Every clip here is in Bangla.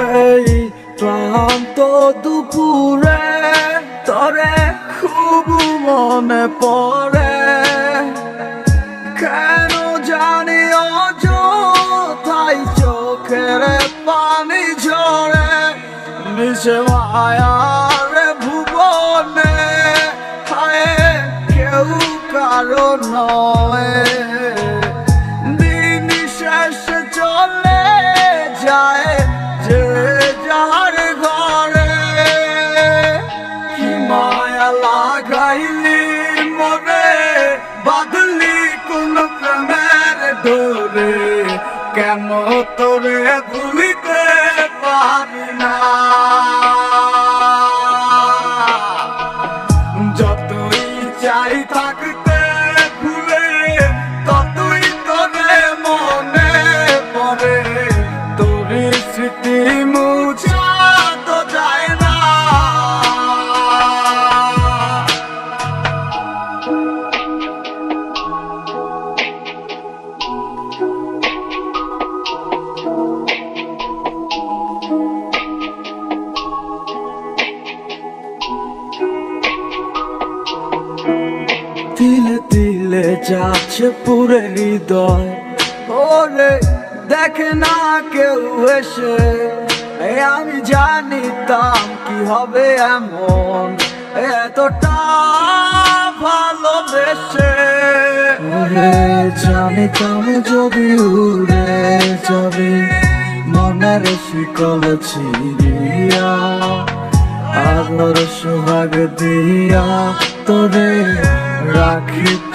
এই ক্লান্ত দুপুরে তরে খুব মনে পড়ে। কেন জানি অযথাই চোখের পানি ঝরে। মিশে মায়ার ভুবনে, হায়, কেউ কারও নয়। দিন শেষ চলে যায় লাগাইলি মনে বাদলি কোন প্রেমের ডোরে কেন তোরে ভুলিতে পারি? যাচ্ছে পুরে হৃদয়। ওরে, দেখে না কেউ এসে। আমি জানিতাম কি হবে এমন। এতটা ভালোবেসে। ওরে, জানিতাম যদি উড়ে যাবে, মনের শিকল ছিড়িয়া আগর সোহাগ দিয়া তোরে রাখিতাম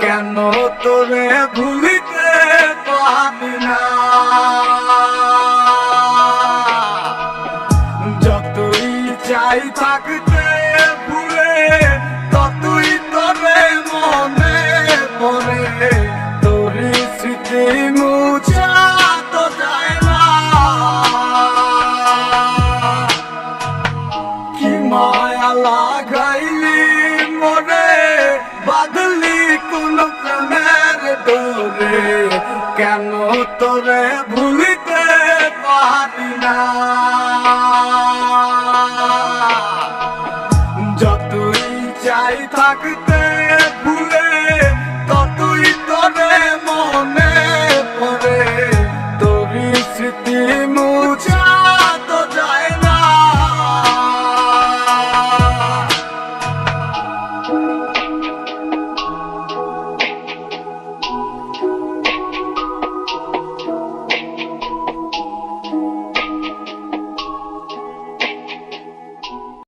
কেন তোরে ভুলিতে পারি না? যতই চাই থাকতে ভুলে, ততই তোরে মনে পড়ে। তোর স্মৃতি মুছা তো কি মায়া লাগাইলি রে কেন তোরে ভুলিতে পারি না? যতই চাই থাকতে